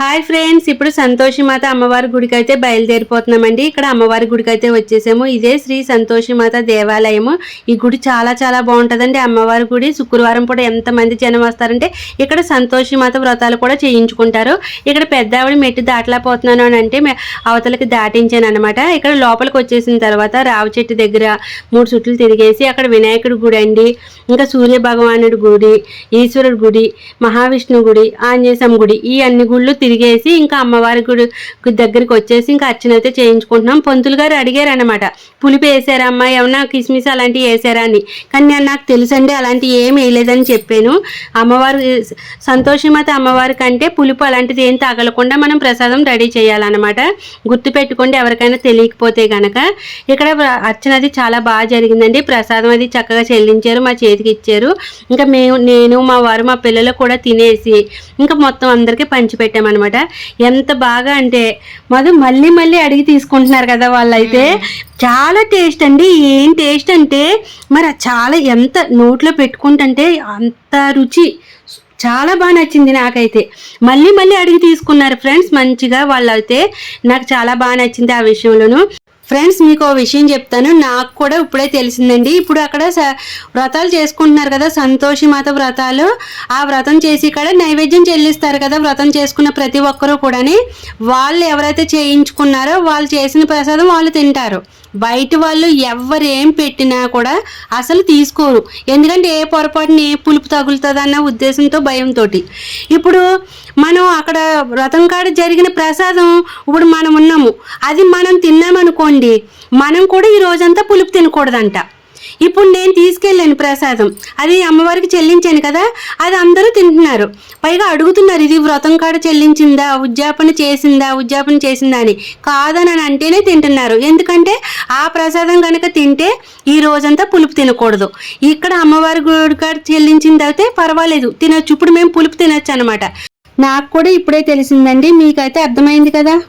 Hi friends ఇప్పుడు సంతోషిమాత అమ్మవారి గుడికి అయితే బయలుదేరిపోతున్నామండి. ఇక్కడ అమ్మవారి గుడికి అయితే వచ్చేసాము. ఇదే శ్రీ సంతోషిమాత దేవాలయము. ఈ గుడి చాలా చాలా బాగుంటుందండి అమ్మవారి గుడి. శుక్రవారం పూట ఎంతమంది జనం వస్తారంటే ఇక్కడ సంతోషిమాత వ్రతాలు కూడా చేయించుకుంటారు. ఇక్కడ పెద్ద ఆవిడ మెట్టు దాటలేకపోతున్నాను అని అంటే అవతలకి దాటించాను అనమాట ఇక్కడ లోపలికి వచ్చేసిన తర్వాత రావి చెట్టు దగ్గర మూడు చుట్లు తిరిగేసి అక్కడ వినాయకుడి గుడి అండి ఇంకా సూర్య భగవానుడి గుడి ఈశ్వరుడి గుడి మహావిష్ణు గుడి ఆంజనేయ గుడి ఈ అన్ని గుళ్ళు తిరిగేసి ఇంకా అమ్మవారి గుడి దగ్గరికి వచ్చేసి ఇంకా అర్చన అయితే చేయించుకుంటున్నాం. పంతులు గారు అడిగారు అనమాట పులిపి వేసారమ్మా ఏమన్నా కిస్మిస్ అలాంటివి వేసారా? అని. కానీ నేను నాకు తెలుసండి అలాంటివి ఏం వేయలేదని చెప్పాను. అమ్మవారు సంతోషమత అమ్మవారి కంటే పులుపు అలాంటిది ఏం తగలకుండా మనం ప్రసాదం రెడీ చేయాలన్నమాట. గుర్తు పెట్టుకోండి ఎవరికైనా తెలియకపోతే గనక. ఇక్కడ అర్చన అది చాలా బాగా జరిగిందండి. ప్రసాదం అది చక్కగా చెల్లించారు మా చేతికి ఇచ్చారు. ఇంకా మేము నేను మా వారు మా పిల్లలు కూడా తినేసి ఇంకా మొత్తం అందరికీ పంచిపెట్టాము పంచిపెట్టామన్నమాట ఎంత బాగా అంటే మధు మళ్ళీ మళ్ళీ అడిగి తీసుకుంటున్నారు కదా వాళ్ళైతే. చాలా టేస్ట్ అండి. ఏం టేస్ట్ అంటే మరి చాలా ఎంత నోట్లో పెట్టుకుంటుంటే అంత రుచి. చాలా బాగా నచ్చింది నాకైతే. మళ్ళీ మళ్ళీ అడిగి తీసుకున్నారు ఫ్రెండ్స్ మంచిగా వాళ్ళైతే. నాకు చాలా బాగా నచ్చింది ఆ విషయంలోను. ఫ్రెండ్స్ మీకు ఓ విషయం చెప్తాను. నాకు కూడా ఇప్పుడే తెలిసిందండి. ఇప్పుడు అక్కడ స- వ్రతాలు చేసుకుంటున్నారు కదా సంతోషి మాత వ్రతాలు. ఆ వ్రతం చేసి ఇక్కడ నైవేద్యం చెల్లిస్తారు కదా వ్రతం చేసుకున్న ప్రతి ఒక్కరూ కూడాని. వాళ్ళు ఎవరైతే చేయించుకున్నారో వాళ్ళు చేసిన ప్రసాదం వాళ్ళు తింటారు. బయట వాళ్ళు ఎవరేం ఏం పెట్టినా కూడా అసలు తీసుకోరు. ఎందుకంటే ఏ పొరపాటుని ఏ పులుపు తగులుతుంది అన్న ఉద్దేశంతో భయంతో ఇప్పుడు మనం అక్కడ వ్రతం కాడ జరిగిన ప్రసాదం ఇప్పుడు మనం ఉన్నాము. అది మనం తిన్నామనుకోండి మనం కూడా ఈ రోజంతా పులుపు తినకూడదంట. ఇప్పుడు నేను తీసుకెళ్ళాను ప్రసాదం. అది అమ్మవారికి చెల్లించాను కదా అది అందరూ తింటున్నారు. పైగా అడుగుతున్నారు ఇది వ్రతం కాడ చెల్లించిందా ఉద్యాపన చేసిందా ఉద్యాపన చేసిందా అని. కాదని అని అంటేనే తింటున్నారు. ఎందుకంటే ఆ ప్రసాదం కనుక తింటే ఈ రోజంతా పులుపు తినకూడదు. ఇక్కడ అమ్మవారి గుడి కాడ చెల్లించింది అయితే పర్వాలేదు. తినొచ్చు. ఇప్పుడు మేము పులుపు తినొచ్చు అనమాట నాకు కూడా ఇప్పుడే తెలిసిందండి. మీకైతే అర్థమైంది కదా?